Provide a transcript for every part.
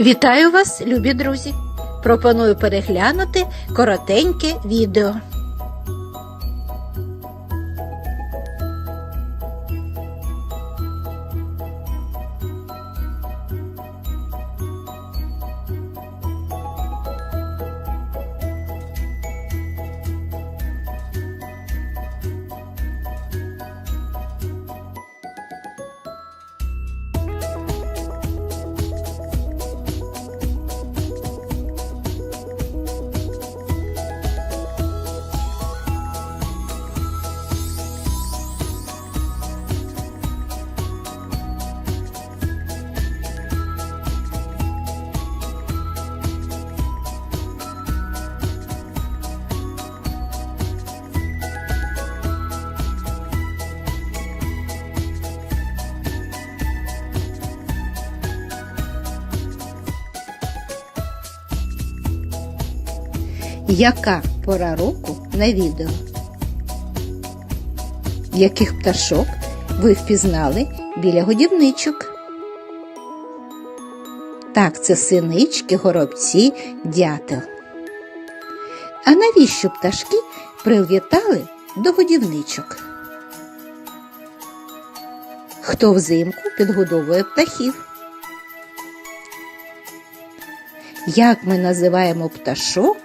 Вітаю вас, любі друзі! Пропоную переглянути коротеньке відео. Яка пора року на відео? Яких пташок ви впізнали біля годівничок? Так, це синички, горобці, дятел. А навіщо пташки прилітали до годівничок? Хто взимку підгодовує птахів? Як ми називаємо пташок,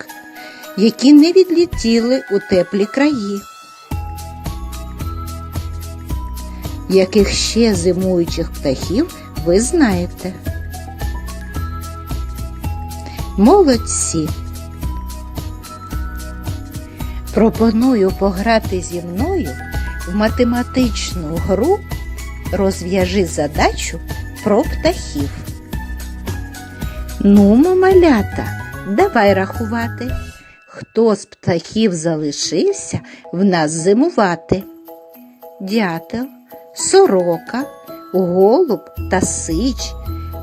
які не відлітіли у теплі краї? Яких ще зимуючих птахів ви знаєте? Молодці! Пропоную пограти зі мною в математичну гру Розв'яжи задачу про птахів. Ну, малята, давай рахувати, хто з птахів залишився в нас зимувати. Дятел, сорока, голуб та сич,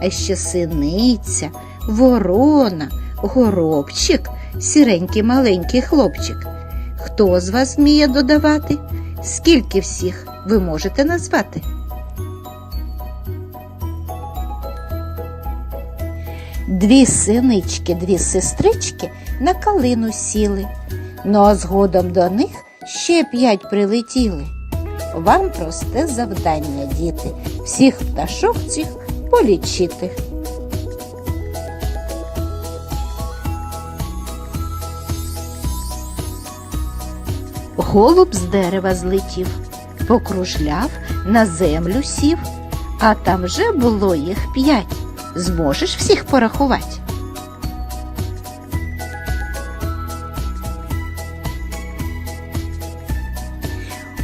а ще синиця, ворона, горобчик, сіренький маленький хлопчик. Хто з вас вміє додавати? Скільки всіх ви можете назвати? Дві синички, дві сестрички на калину сіли, ну а згодом до них ще п'ять прилетіли. Вам просте завдання, діти, всіх пташок цих полічити. Голуб з дерева злетів, покружляв, на землю сів, а там вже було їх п'ять. Зможеш всіх порахувати?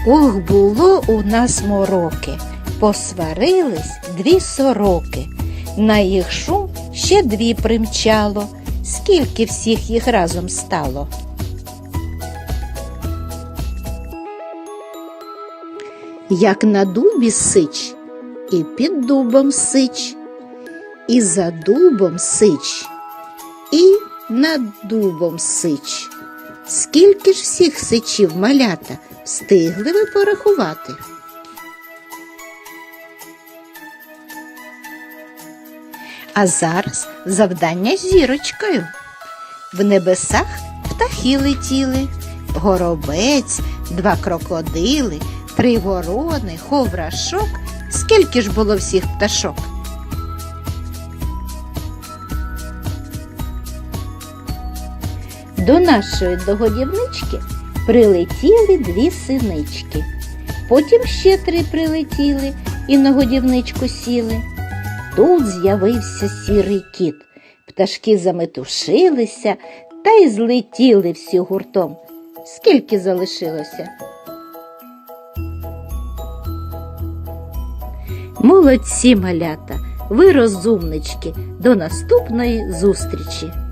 Ох, було у нас мороки, посварились дві сороки. На їх шум ще дві примчало, скільки всіх їх разом стало. Як на дубі сич, і під дубом сич і за дубом сич, і над дубом сич. Скільки ж всіх сичів малята встигли ви порахувати? А зараз завдання з зірочкою. В небесах птахи летіли, горобець, два крокодили, три ворони, ховрашок. Скільки ж було всіх пташок? До нашої догодівнички прилетіли дві синички. Потім ще три прилетіли і на годівничку сіли. Тут з'явився сірий кіт. Пташки заметушилися та й злетіли всі гуртом. Скільки залишилося? Молодці малята, ви розумнички. До наступної зустрічі!